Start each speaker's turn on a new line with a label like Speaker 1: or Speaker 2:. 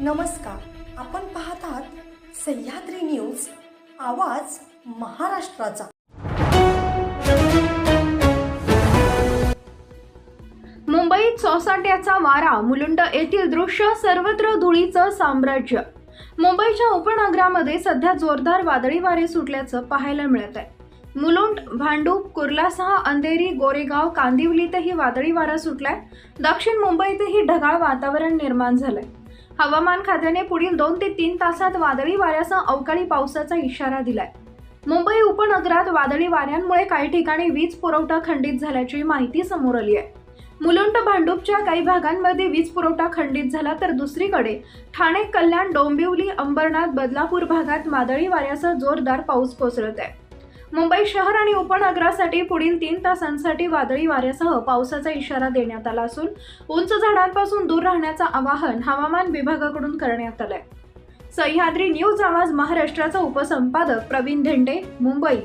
Speaker 1: नमस्कार. आपण पाहत आहात सह्याद्री न्यूज आवाज महाराष्ट्राचा.
Speaker 2: मुंबईत सोसाट्याचा वारा मुलुंड येथील दृश्य सर्वत्र धुळीचं साम्राज्य. मुंबईच्या उपनगरामध्ये सध्या जोरदार वादळी वारे सुटल्याचं पाहायला मिळत आहे. मुलुंड भांडूप कुर्लासह अंधेरी गोरेगाव कांदिवलीतही वादळी वारा सुटलाय. दक्षिण मुंबईतही ढगाळ वातावरण निर्माण झालंय. हवामान खात्याने पुढील दोन ते तीन तासात वादळी वाऱ्यासह अवकाळी पावसाचा इशारा दिलाय. मुंबई उपनगरात वादळी वाऱ्यांमुळे काही ठिकाणी वीज पुरवठा खंडित झाल्याची माहिती समोर आली आहे. मुलुंड भांडूपच्या काही भागांमध्ये वीज पुरवठा खंडित झाला तर दुसरीकडे ठाणे कल्याण डोंबिवली अंबरनाथ बदलापूर भागात वादळी वाऱ्यासह जोरदार पाऊस कोसळत आहे. मुंबई शहर आणि उपनगरासाठी पुढील तीन तासांसाठी वादळी वाऱ्यासह पावसाचा इशारा देण्यात आला असून उंच झाडांपासून दूर राहण्याचं आवाहन हवामान विभागाकडून करण्यात आलंय. सह्याद्री न्यूज आवाज महाराष्ट्राचा उपसंपादक प्रवीण धेंडे मुंबई.